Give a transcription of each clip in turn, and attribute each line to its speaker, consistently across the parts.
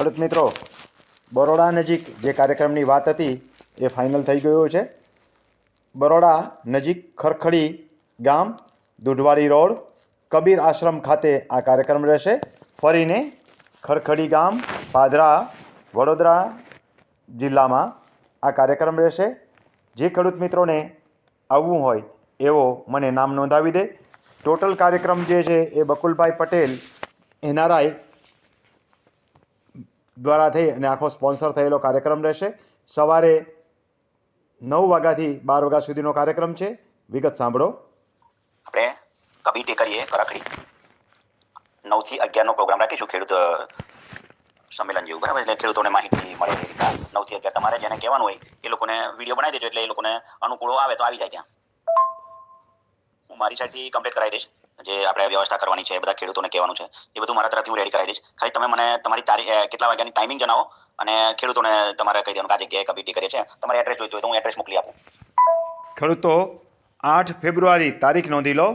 Speaker 1: ખેડૂત મિત્રો, બરોડા નજીક જે કાર્યક્રમની વાત હતી એ ફાઇનલ થઈ ગયો છે. બરોડા નજીક ખરખડી ગામ દુઢવાડી રોડ, કબીર આશ્રમ ખાતે આ કાર્યક્રમ રહેશે. ફરીને ખરખડી ગામ, પાદરા, વડોદરા જિલ્લામાં આ કાર્યક્રમ રહેશે. જે ખેડૂત મિત્રોને આવવું હોય એવો મને નામ નોંધાવી દે. ટોટલ કાર્યક્રમ જે છે એ બકુલભાઈ પટેલ, એનઆરઆઈ દ્વારા થઈ અને આખો સ્પોન્સર થયેલો કાર્યક્રમ રહેશે. સવારે નવ વાગ્યાથી બાર વાગ્યા સુધીનો કાર્યક્રમ છે. વિગત સાંભળો.
Speaker 2: આપણે કબી ટેકરીએ કરાખડી નવથી અગિયારનો પ્રોગ્રામ રાખીશું. ખેડૂત સંમેલન જેવું. બરાબર? એટલે ખેડૂતોને માહિતી મળે એ રીતના. નવથી અગિયાર તમારે જેને કહેવાનું હોય, એ લોકોને વીડિયો બનાવી દેજો. એટલે એ લોકોને અનુકૂળો આવે તો આવી જાય ત્યાં. હું મારી સાઈડથી કમ્પ્લીટ કરાવી દઈશ. જે આપણે વ્યવસ્થા કરવાની છે, એ બધા ખેડૂતોને કહેવાનું છે, એ બધું મારા તરફથી હું રેડી કરાવી દઈશ. ખાલી તમે મને તમારી તારીખ કેટલા વાગ્યાની ટાઈમિંગ જણાવો અને ખેડૂતોને તમારે કહી દેવાનું આ જગ્યાએ કબી ટેકરી છે તમારે એડ્રેસ જોઈતું હોય તો હું એડ્રેસ મોકલી આપું.
Speaker 1: ખેડૂતો, આઠ ફેબ્રુઆરી તારીખ નોંધી લો.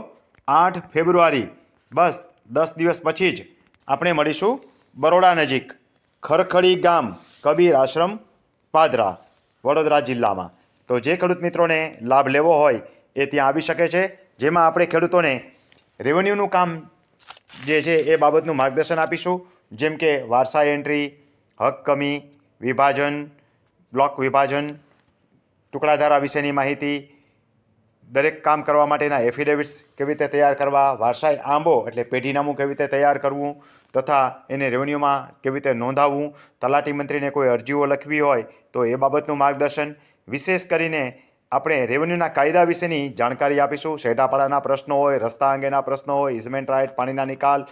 Speaker 1: આઠ ફેબ્રુઆરી, બસ દસ દિવસ પછી જ આપણે મળીશું બરોડા નજીક ખરખડી ગામ, કબીર આશ્રમ, પાદરા, વડોદરા જિલ્લામાં. તો જે ખેડૂત મિત્રોને લાભ લેવો હોય એ ત્યાં આવી શકે છે, જેમાં આપણે ખેડૂતોને રેવન્યુનું કામ જે છે એ બાબતનું માર્ગદર્શન આપીશું. જેમ કે વારસા એન્ટ્રી હક કમી, વિભાજન બ્લોક વિભાજન, ટુકડાધારા વિશેની માહિતી, દરેક કામ કરવા માટેના એફિડેવિટ્સ કેવી રીતે તૈયાર કરવા, વારસાઈ આંબો એટલે પેઢીનામું કેવી રીતે તૈયાર કરવું, તથા એને રેવન્યુમાં કેવી રીતે નોંધાવવું, તલાટી મંત્રીને કોઈ અરજીઓ લખવી હોય તો એ બાબતનું માર્ગદર્શન. વિશેષ કરીને આપણે રેવન્યુના કાયદા વિશેની જાણકારી આપીશું. શેઢાપાડાના પ્રશ્નો હોય, રસ્તા અંગેના પ્રશ્નો હોય ઇઝમેન્ટ રાઇટ પાણીના નિકાલ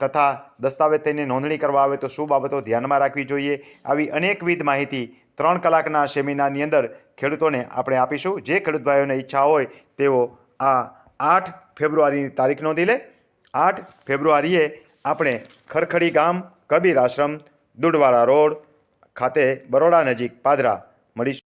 Speaker 1: તથા દસ્તાવેજ થઈને નોંધણી કરવા આવે તો શું બાબતો ધ્યાનમાં રાખવી જોઈએ? આવી અનેકવિધ માહિતી ત્રણ કલાકના સેમિનારની અંદર ખેડૂતોને આપણે આપીશું. જે ખેડૂત ભાઈઓને ઈચ્છા હોય તેઓ આ આઠ ફેબ્રુઆરીની તારીખ નોંધી લે. આઠ ફેબ્રુઆરીએ આપણે ખરખડી ગામ, કબીર આશ્રમ, દુડવાળા રોડ ખાતે બરોડા નજીક પાદરા મળીશું.